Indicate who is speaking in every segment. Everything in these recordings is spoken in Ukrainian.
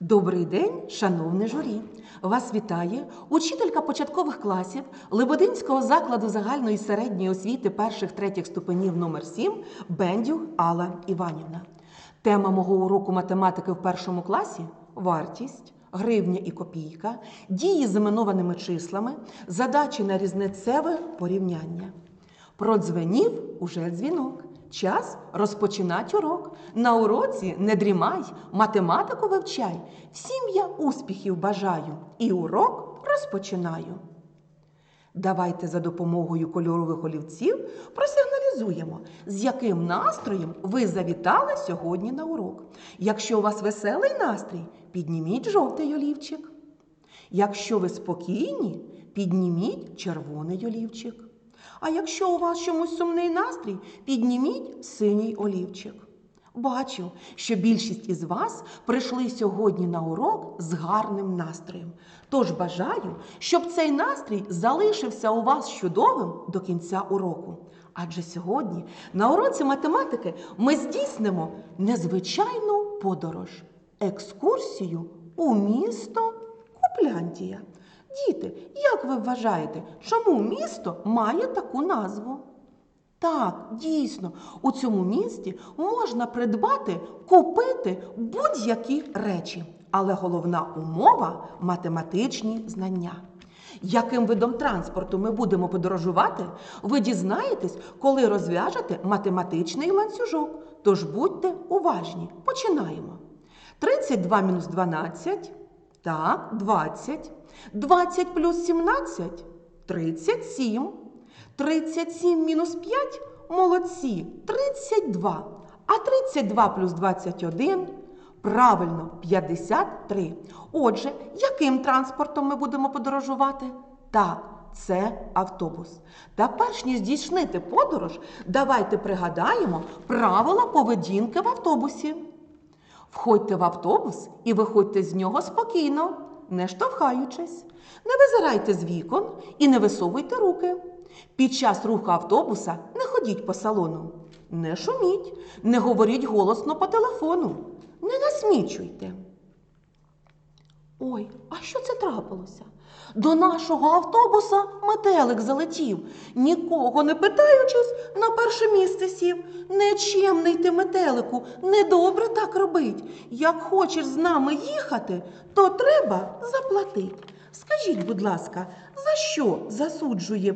Speaker 1: Добрий день, шановне журі! Вас вітає учителька початкових класів Лебединського закладу загальної середньої освіти перших третіх ступенів номер 7 Бендюг Алла Іванівна. Тема мого уроку математики в першому класі вартість, гривня і копійка, дії з іменованими числами, задачі на різницеве порівняння. Продзвенів уже дзвінок. Час розпочинать урок. На уроці не дрімай, математику вивчай. Всім я успіхів бажаю і урок розпочинаю. Давайте за допомогою кольорових олівців просигналізуємо, з яким настроєм ви завітали сьогодні на урок. Якщо у вас веселий настрій, підніміть жовтий олівчик. Якщо ви спокійні, підніміть червоний олівчик. А якщо у вас чомусь сумний настрій, підніміть синій олівчик. Бачу, що більшість із вас прийшли сьогодні на урок з гарним настроєм. Тож бажаю, щоб цей настрій залишився у вас чудовим до кінця уроку. Адже сьогодні на уроці математики ми здійснимо незвичайну подорож екскурсію у місто Купляндія. Діти, як ви вважаєте, чому місто має таку назву? Так, дійсно, у цьому місті можна придбати, купити будь-які речі, але головна умова математичні знання. Яким видом транспорту ми будемо подорожувати, ви дізнаєтесь, коли розв'яжете математичний ланцюжок. Тож будьте уважні. Починаємо. 32 мінус 12. Так, 20. 20 плюс 17 37. 37 мінус 5 молодці 32. А 32 плюс 21 правильно 53. Отже, яким транспортом ми будемо подорожувати? Так, це автобус. Та перш ніж здійснити подорож, давайте пригадаємо правила поведінки в автобусі. Входьте в автобус і виходьте з нього спокійно, не штовхаючись. Не визирайте з вікон і не висовуйте руки. Під час руху автобуса не ходіть по салону, не шуміть, не говоріть голосно по телефону, не насмічуйте. Ой, а що це трапилося? До нашого автобуса метелик залетів, нікого не питаючись, на перше місце сів. Нечемний ти метелику, недобре так робить. Як хочеш з нами їхати, то треба заплатити. Скажіть, будь ласка, за що засуджує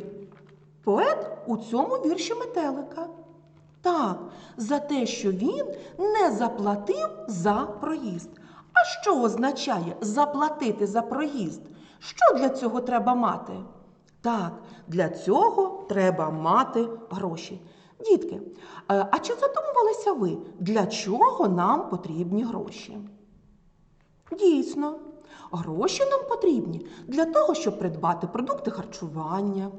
Speaker 1: поет у цьому вірші метелика? Так, за те, що він не заплатив за проїзд. А що означає заплатити за проїзд? Що для цього треба мати? Так, для цього треба мати гроші. Дітки, е, а чи задумувалися ви, для чого нам потрібні гроші? Дійсно, гроші нам потрібні для того, щоб придбати продукти харчування,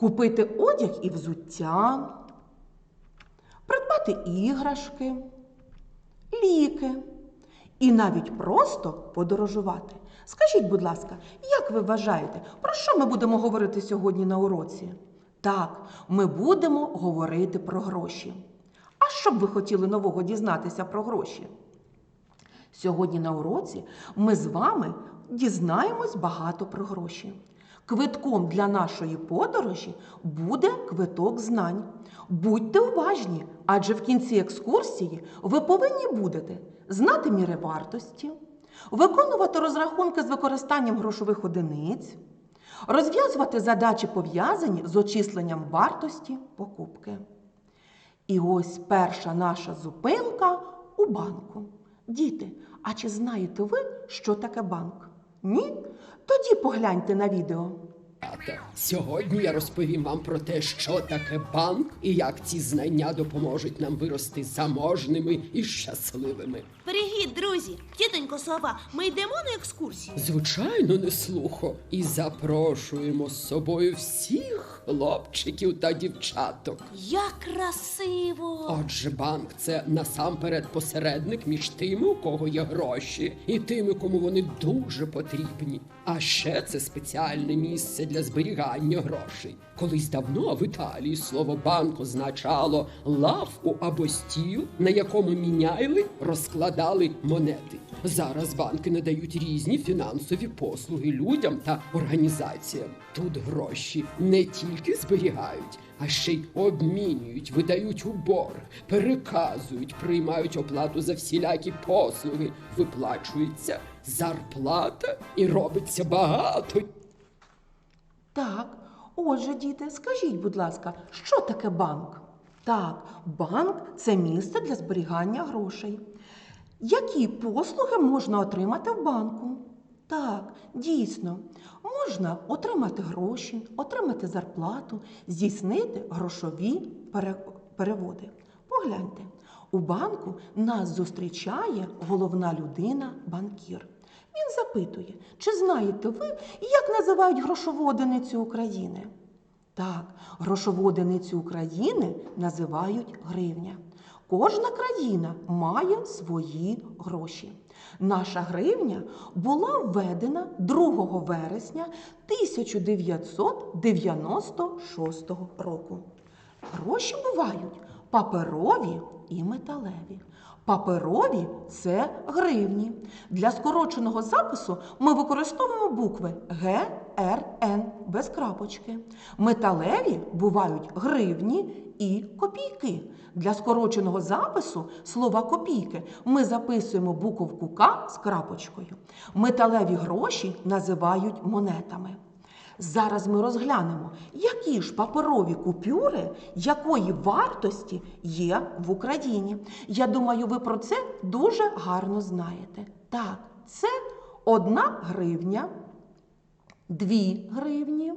Speaker 1: купити одяг і взуття, придбати іграшки, ліки і навіть просто подорожувати. Скажіть, будь ласка, як ви вважаєте, про що ми будемо говорити сьогодні на уроці? Так, ми будемо говорити про гроші. А що б ви хотіли нового дізнатися про гроші? Сьогодні на уроці ми з вами дізнаємось багато про гроші. Квитком для нашої подорожі буде квиток знань. Будьте уважні, адже в кінці екскурсії ви повинні будете знати міри вартості, виконувати розрахунки з використанням грошових одиниць, розв'язувати задачі, пов'язані з очисленням вартості покупки. І ось перша наша зупинка у банку. Діти, а чи знаєте ви, що таке банк? Ні? Тоді погляньте на відео.
Speaker 2: Сьогодні я розповім вам про те, що таке банк і як ці знання допоможуть нам вирости заможними і щасливими.
Speaker 3: Привіт, друзі! Тітонько сова, ми йдемо на екскурсію.
Speaker 2: Звичайно, не слухо. І запрошуємо з собою всіх хлопчиків та дівчаток.
Speaker 3: Як красиво!
Speaker 2: Отже, банк це насамперед посередник між тими, у кого є гроші, і тими, кому вони дуже потрібні. А ще це спеціальне місце для зберігання грошей. Колись давно в Італії слово банк означало лавку або стіл, на якому міняйли, розкладали монети. Зараз банки надають різні фінансові послуги людям та організаціям. Тут гроші не тільки зберігають, а ще й обмінюють, видають у борг, переказують, приймають оплату за всілякі послуги, виплачується зарплата і робиться багато.
Speaker 1: Так, отже, діти, скажіть, будь ласка, що таке банк? Так, банк це місце для зберігання грошей. Які послуги можна отримати в банку? Так, дійсно, можна отримати гроші, отримати зарплату, здійснити грошові переводи. Погляньте, у банку нас зустрічає головна людина банкір. Він запитує, чи знаєте ви, як називають грошову одиницю України? Так, грошову одиницю України називають гривня. Кожна країна має свої гроші. Наша гривня була введена 2 вересня 1996 року. Гроші бувають паперові і металеві. Паперові це гривні. Для скороченого запису ми використовуємо букви Г, Р, Н без крапочки. Металеві бувають гривні і копійки. Для скороченого запису слова копійки ми записуємо буковку К з крапочкою. Металеві гроші називають монетами. Зараз ми розглянемо, які ж паперові купюри якої вартості є в Україні. Я думаю, ви про це дуже гарно знаєте. Так, це одна гривня, дві гривні,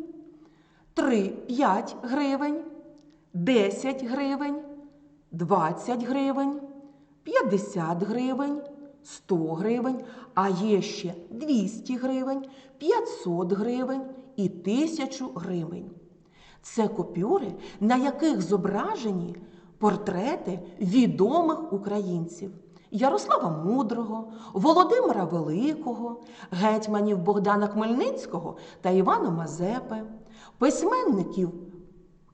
Speaker 1: три, п'ять гривень, десять гривень, двадцять гривень, 50 гривень, 100 гривень, а є ще 200 гривень, 500 гривень і 1000 гривень. Це купюри, на яких зображені портрети відомих українців. Ярослава Мудрого, Володимира Великого, гетьманів Богдана Хмельницького та Івана Мазепи, письменників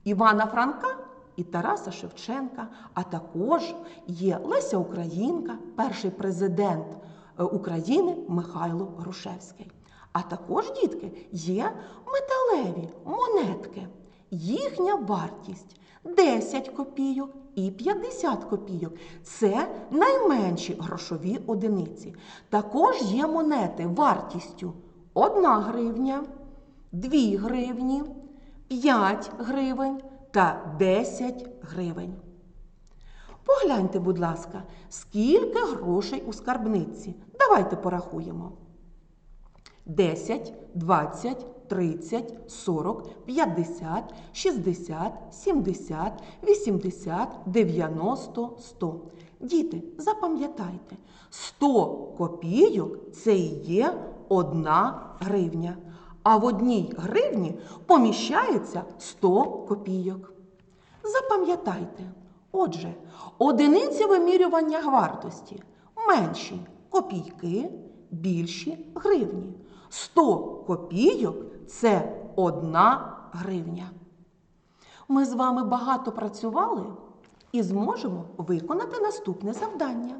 Speaker 1: Івана Франка і Тараса Шевченка, а також є Леся Українка, перший президент е, України Михайло Грушевський. А також, дітки, є металеві монетки. Їхня вартість 10 копійок і 50 копійок. Це найменші грошові одиниці. Також є монети вартістю 1 гривня, 2 гривні, 5 гривень та 10 гривень. Погляньте, будь ласка, скільки грошей у скарбниці. Давайте порахуємо. 10, 20, 30, 40, 50, 60, 70, 80, 90, 100. Діти, запам'ятайте, 100 копійок це і є одна гривня. А в одній гривні поміщається 100 копійок. Запам'ятайте, отже, одиниці вимірювання вартості менші копійки, більші гривні. 100 копійок це одна гривня. Ми з вами багато працювали і зможемо виконати наступне завдання.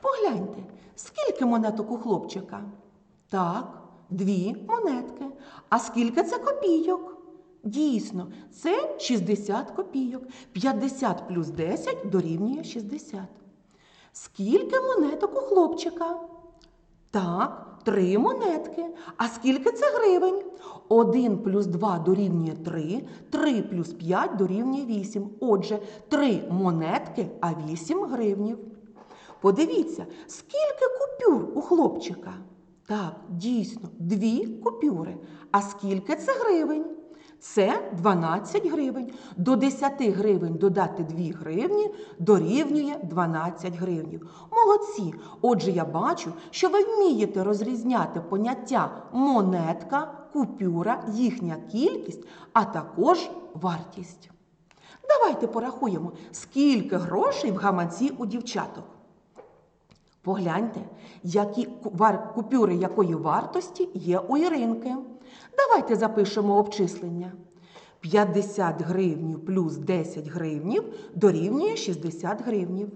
Speaker 1: Погляньте, скільки монеток у хлопчика? Так, дві монетки. А скільки це копійок? Дійсно, це 60 копійок. 50 плюс 10 дорівнює 60. Скільки монеток у хлопчика? Так, три монетки. А скільки це гривень? 1 плюс 2 дорівнює 3, 3 плюс 5 дорівнює 8. Отже, 3 монетки, а 8 гривнів. Подивіться, скільки купюр у хлопчика? Так, дійсно, дві купюри. А скільки це гривень? Це 12 гривень. До 10 гривень додати 2 гривні дорівнює 12 гривнів. Молодці! Отже, я бачу, що ви вмієте розрізняти поняття монетка, купюра, їхня кількість, а також вартість. Давайте порахуємо, скільки грошей в гаманці у дівчаток. Погляньте, які купюри якої вартості є у Іринки. Давайте запишемо обчислення. 50 гривнів плюс 10 гривнів дорівнює 60 гривнів.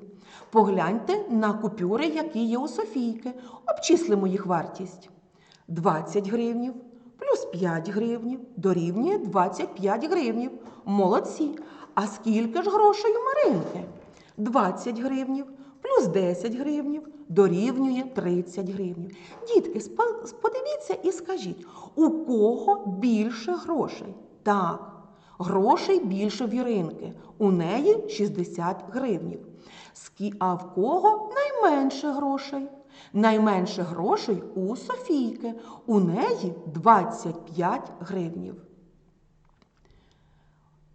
Speaker 1: Погляньте на купюри, які є у Софійки. Обчислимо їх вартість. 20 гривнів плюс 5 гривнів дорівнює 25 гривнів. Молодці. А скільки ж грошей у Маринки? 20 гривнів плюс 10 гривнів дорівнює 30 гривнів. Дітки, подивіться і скажіть, у кого більше грошей? Так, грошей більше в Іринки. У неї 60 гривнів. А в кого найменше грошей? Найменше грошей у Софійки. У неї 25 гривнів.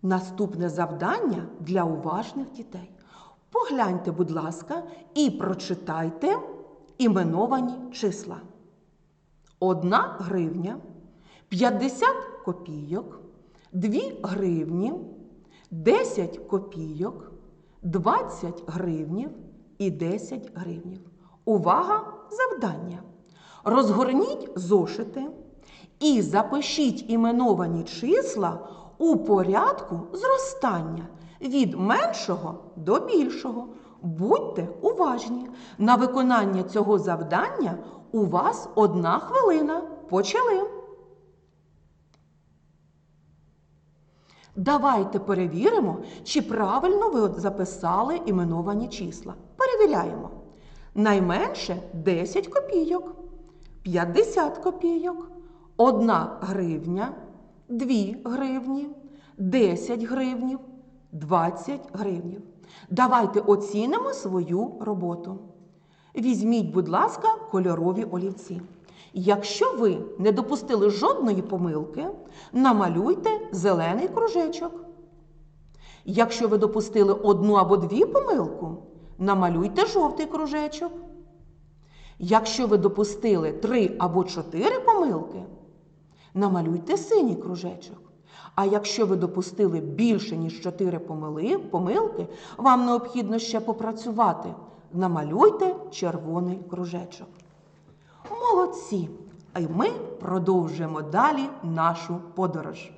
Speaker 1: Наступне завдання для уважних дітей. Погляньте, будь ласка, і прочитайте іменовані числа. Одна гривня, 50 копійок, 2 гривні, 10 копійок, 20 гривнів і 10 гривнів. Увага! Завдання! Розгорніть зошити і запишіть іменовані числа у порядку зростання від меншого до більшого. Будьте уважні. На виконання цього завдання у вас одна хвилина. Почали. Давайте перевіримо, чи правильно ви записали іменовані числа. Перевіряємо. Найменше 10 копійок, 50 копійок, 1 гривня, 2 гривні, 10 гривнів, 20 гривнів. Давайте оцінимо свою роботу. Візьміть, будь ласка, кольорові олівці. Якщо ви не допустили жодної помилки, намалюйте зелений кружечок. Якщо ви допустили одну або дві помилку, намалюйте жовтий кружечок. Якщо ви допустили три або чотири помилки, намалюйте синій кружечок. А якщо ви допустили більше, ніж чотири помилки, вам необхідно ще попрацювати. Намалюйте червоний кружечок. Молодці! А ми продовжуємо далі нашу подорож.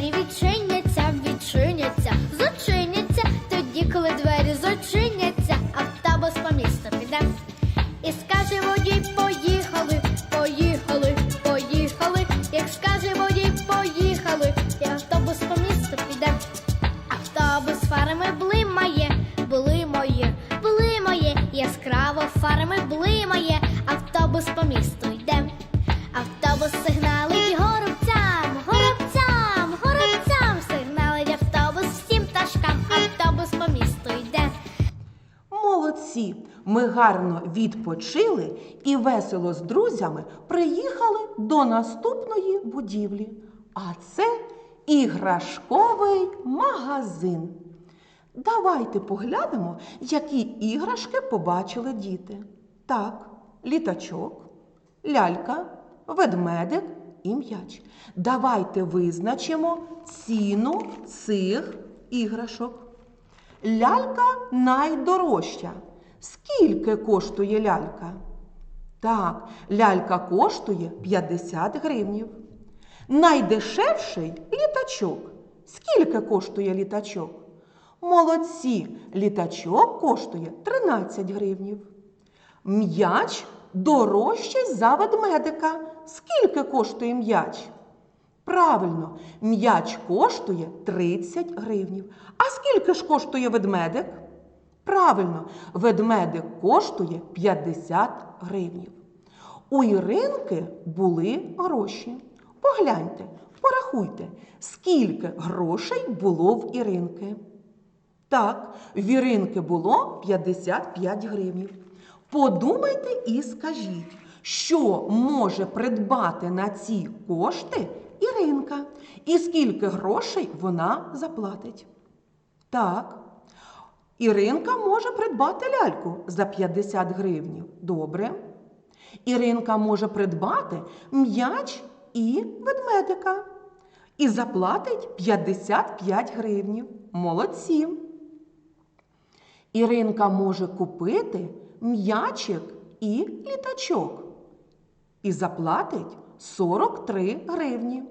Speaker 4: Автобуса двері
Speaker 1: гарно відпочили і весело з друзями приїхали до наступної будівлі. А це іграшковий магазин. Давайте поглянемо, які іграшки побачили діти. Так, літачок, лялька, ведмедик і м'яч. Давайте визначимо ціну цих іграшок. Лялька найдорожча. Скільки коштує лялька? Так, лялька коштує 50 гривнів. Найдешевший літачок. Скільки коштує літачок? Молодці, літачок коштує 13 гривнів. М'яч дорожчий за ведмедика. Скільки коштує м'яч? Правильно, м'яч коштує 30 гривнів. А скільки ж коштує ведмедик? Правильно, ведмедик коштує 50 гривнів. У Іринки були гроші. Погляньте, порахуйте, скільки грошей було в Іринки. Так, в Іринки було 55 гривнів. Подумайте і скажіть, що може придбати на ці кошти Іринка. І скільки грошей вона заплатить? Так. Іринка може придбати ляльку за 50 гривнів. Добре. Іринка може придбати м'яч і ведмедика. І заплатить 55 гривнів. Молодці. Іринка може купити м'ячик і літачок. І заплатить 43 гривні.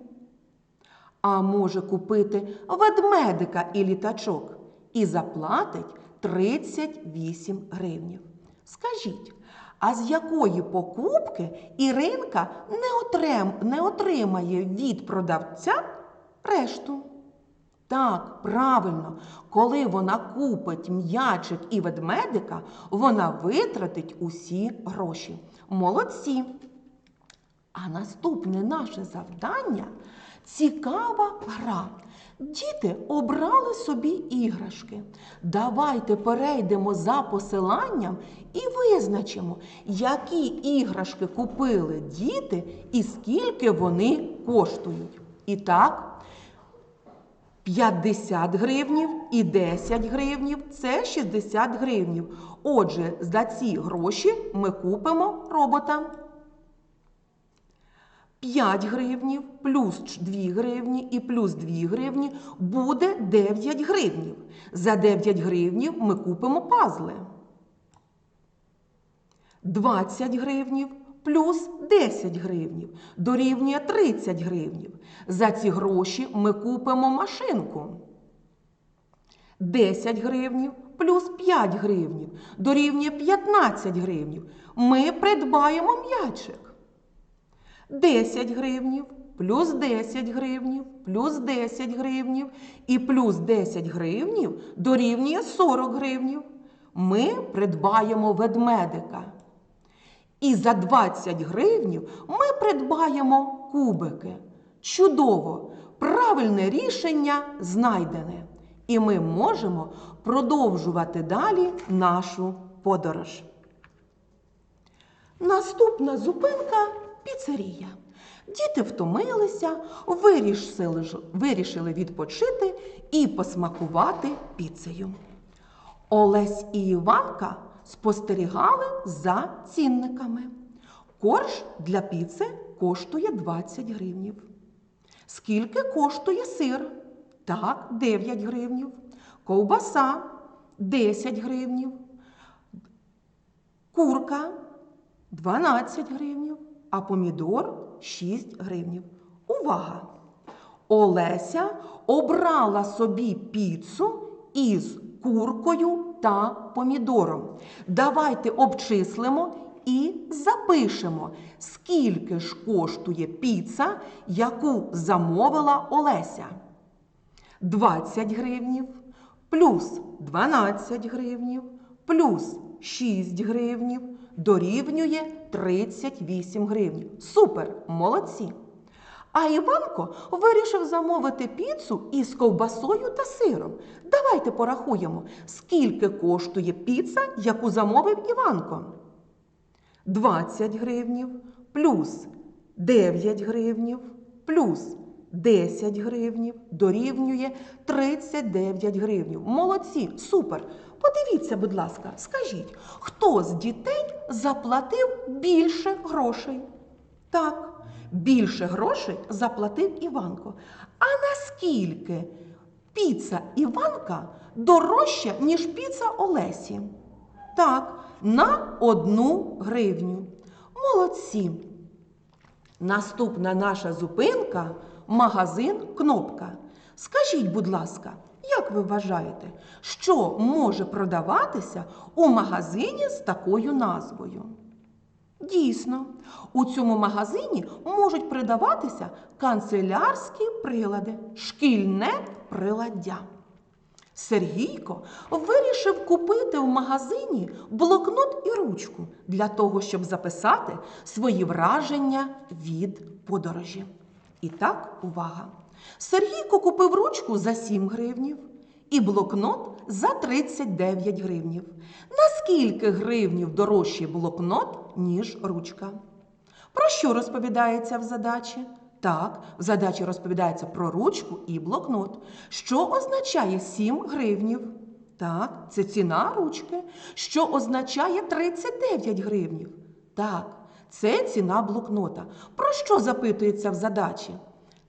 Speaker 1: А може купити ведмедика і літачок і заплатить 38 гривнів. Скажіть, а з якої покупки Іринка не, отрем, не отримає від продавця решту? Так, правильно, коли вона купить м'ячик і ведмедика, вона витратить усі гроші. Молодці! А наступне наше завдання цікава гра. Діти обрали собі іграшки. Давайте перейдемо за посиланням і визначимо, які іграшки купили діти і скільки вони коштують. І так, 50 гривнів і 10 гривнів це 60 гривнів. Отже, за ці гроші ми купимо робота. 5 гривнів плюс 2 гривні і плюс 2 гривні буде 9 гривнів. За 9 гривнів ми купимо пазли. 20 гривнів плюс 10 гривнів дорівнює 30 гривнів. За ці гроші ми купимо машинку. 10 гривнів плюс 5 гривнів дорівнює 15 гривнів. Ми придбаємо м'ячик. 10 гривнів, плюс 10 гривнів, плюс 10 гривнів і плюс 10 гривнів дорівнює 40 гривнів. Ми придбаємо ведмедика. І за 20 гривнів ми придбаємо кубики. Чудово! Правильне рішення знайдене. І ми можемо продовжувати далі нашу подорож. Наступна зупинка піцерія. Діти втомилися, вирішили, відпочити і посмакувати піцею. Олесь і Іванка спостерігали за цінниками. Корж для піци коштує 20 гривнів. Скільки коштує сир? Так, 9 гривнів. Ковбаса 10 гривнів. Курка 12 гривнів, а помідор 6 гривнів. Увага! Олеся обрала собі піцу із куркою та помідором. Давайте обчислимо і запишемо, скільки ж коштує піца, яку замовила Олеся. 20 гривнів, плюс 12 гривнів, плюс 6 гривнів дорівнює 38 гривнів. Супер! Молодці! А Іванко вирішив замовити піцу із ковбасою та сиром. Давайте порахуємо, скільки коштує піца, яку замовив Іванко. 20 гривнів, плюс 9 гривнів, плюс 10 гривнів дорівнює 39 гривнів. Молодці, супер! Подивіться, будь ласка, скажіть, хто з дітей заплатив більше грошей? Так, більше грошей заплатив Іванко. А наскільки піца Іванка дорожча, ніж піца Олесі? Так, на одну гривню. Молодці. Наступна наша зупинка магазин Кнопка. Скажіть, будь ласка, як ви вважаєте, що може продаватися у магазині з такою назвою? Дійсно, у цьому магазині можуть продаватися канцелярські прилади, шкільне приладдя. Сергійко вирішив купити в магазині блокнот і ручку для того, щоб записати свої враження від подорожі. І так, увага! Сергійко купив ручку за 7 гривнів і блокнот за 39 гривнів. Наскільки гривнів дорожчий блокнот, ніж ручка? Про що розповідається в задачі? Так, в задачі розповідається про ручку і блокнот. Що означає 7 гривнів? Так, це ціна ручки. Що означає 39 гривнів? Так, це ціна блокнота. Про що запитується в задачі?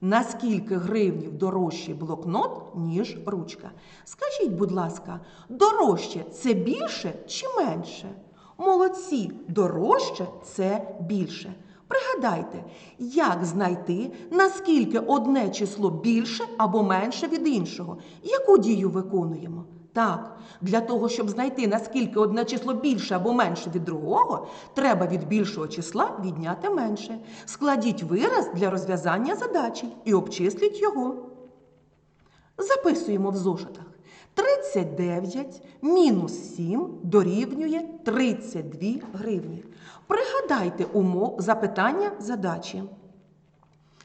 Speaker 1: Наскільки гривнів дорожчий блокнот, ніж ручка? Скажіть, будь ласка, дорожче це більше чи менше? Молодці, дорожче це більше. Пригадайте, як знайти, наскільки одне число більше або менше від іншого. Яку дію виконуємо? Так, для того, щоб знайти, наскільки одне число більше або менше від другого, треба від більшого числа відняти менше. Складіть вираз для розв'язання задачі і обчисліть його. Записуємо в зошитах. 39 мінус 7 дорівнює 32 гривні. Пригадайте умов запитання задачі.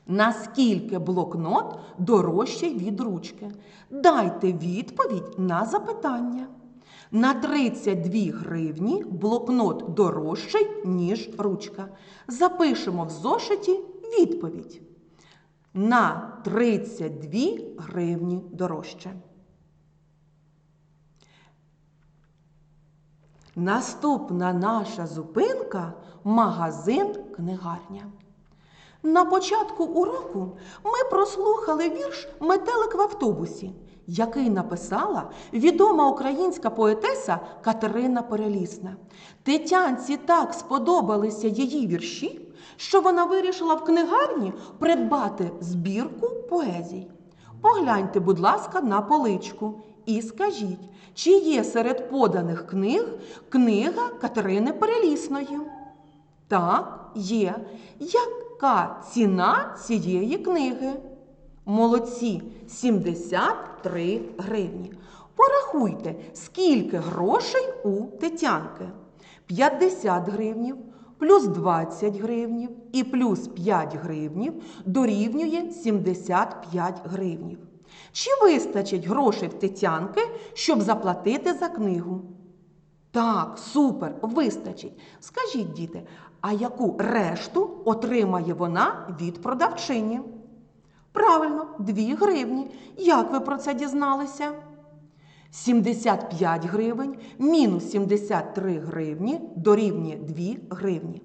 Speaker 1: Наскільки блокнот дорожчий від ручки? Дайте відповідь на запитання. На 32 гривні блокнот дорожчий, ніж ручка. Запишемо в зошиті відповідь. На 32 гривні дорожче. Наступна наша зупинка магазин книгарня. На початку уроку ми прослухали вірш Метелик в автобусі, який написала відома українська поетеса Катерина Перелісна. Тетянці так сподобалися її вірші, що вона вирішила в книгарні придбати збірку поезій. Погляньте, будь ласка, на поличку і скажіть, чи є серед поданих книг книга Катерини Перелісної? Так, є. Яка ціна цієї книги? Молодці 73 гривні. Порахуйте, скільки грошей у Тетянки. 50 гривнів, плюс 20 гривнів і плюс 5 гривнів дорівнює 75 гривнів. Чи вистачить грошей в Тетянки, щоб заплатити за книгу? Так, супер, вистачить. Скажіть, діти, а яку решту отримає вона від продавчині? Правильно, 2 гривні. Як ви про це дізналися? 75 гривень мінус 73 гривні дорівнює 2 гривні.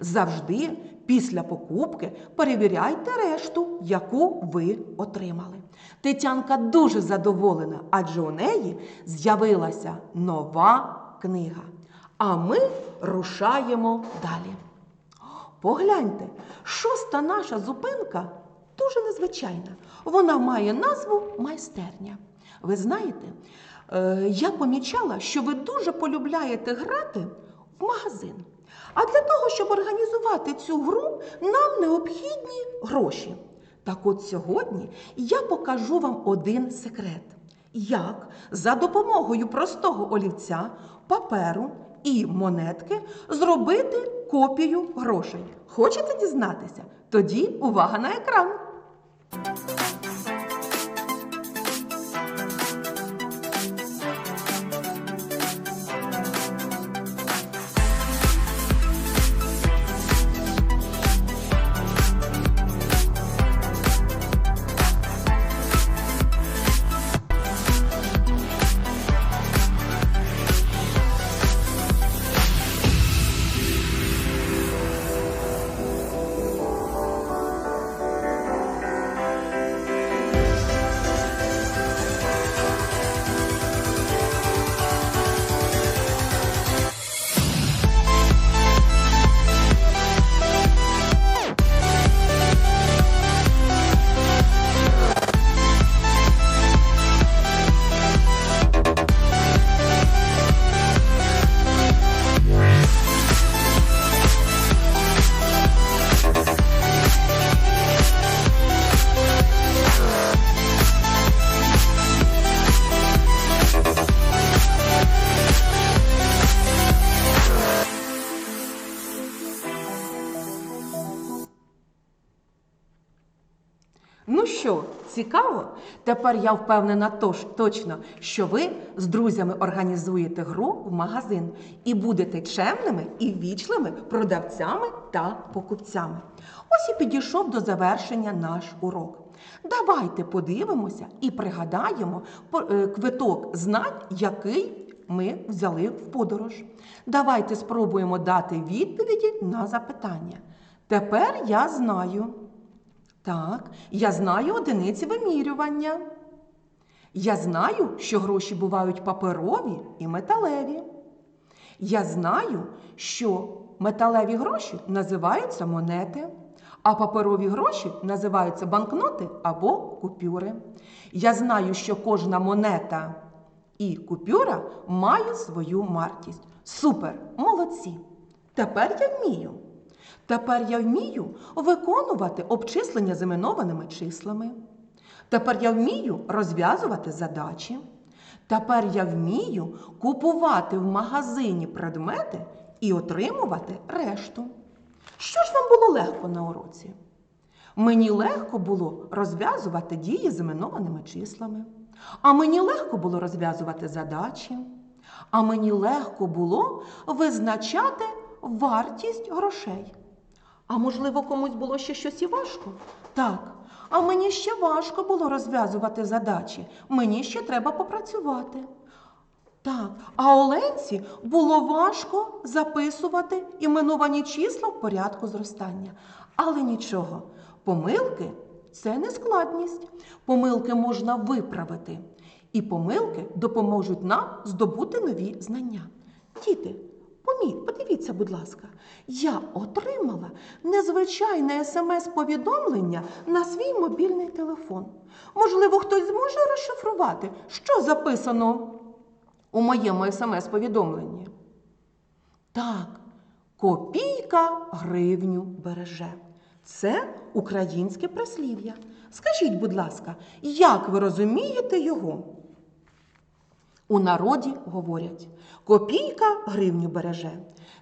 Speaker 1: Завжди після покупки перевіряйте решту, яку ви отримали. Тетянка дуже задоволена, адже у неї з'явилася нова книга. А ми рушаємо далі. Погляньте, шоста наша зупинка дуже незвичайна. Вона має назву майстерня. Ви знаєте, е, я помічала, що ви дуже полюбляєте грати в магазин. А для того, щоб організувати цю гру, нам необхідні гроші. Так от сьогодні я покажу вам один секрет. Як за допомогою простого олівця, паперу і монетки зробити копію грошей. Хочете дізнатися? Тоді увага на екран. Тепер я впевнена тош, точно, що ви з друзями організуєте гру в магазин і будете чемними і вічливими продавцями та покупцями. Ось і підійшов до завершення наш урок. Давайте подивимося і пригадаємо е, квиток знань, який ми взяли в подорож. Давайте спробуємо дати відповіді на запитання. Тепер я знаю. Так, я знаю одиниці вимірювання. Я знаю, що гроші бувають паперові і металеві. Я знаю, що металеві гроші називаються монети, а паперові гроші називаються банкноти або купюри. Я знаю, що кожна монета і купюра має свою вартість. Супер! Молодці! Тепер я вмію. Тепер я вмію виконувати обчислення з іменованими числами. Тепер я вмію розв'язувати задачі. Тепер я вмію купувати в магазині предмети і отримувати решту. Що ж вам було легко на уроці? Мені легко було розв'язувати дії з іменованими числами. А мені легко було розв'язувати задачі. А мені легко було визначати вартість грошей. А можливо, комусь було ще щось і важко? Так. А мені ще важко було розв'язувати задачі. Мені ще треба попрацювати. Так, а Оленці було важко записувати іменовані числа в порядку зростання. Але нічого, помилки це не складність. Помилки можна виправити. І помилки допоможуть нам здобути нові знання. Діти, поміть, подивіться, будь ласка, я отримала незвичайне смс-повідомлення на свій мобільний телефон. Можливо, хтось зможе розшифрувати, що записано у моєму смс-повідомленні. Так, копійка гривню береже. Це українське прислів'я. Скажіть, будь ласка, як ви розумієте його? У народі говорять, копійка гривню береже.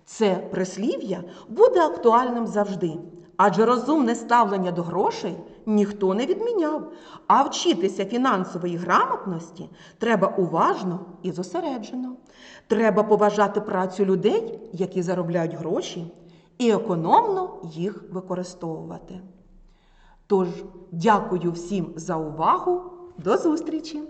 Speaker 1: Це прислів'я буде актуальним завжди, адже розумне ставлення до грошей ніхто не відміняв. А вчитися фінансової грамотності треба уважно і зосереджено. Треба поважати працю людей, які заробляють гроші, і економно їх використовувати. Тож, дякую всім за увагу. До зустрічі!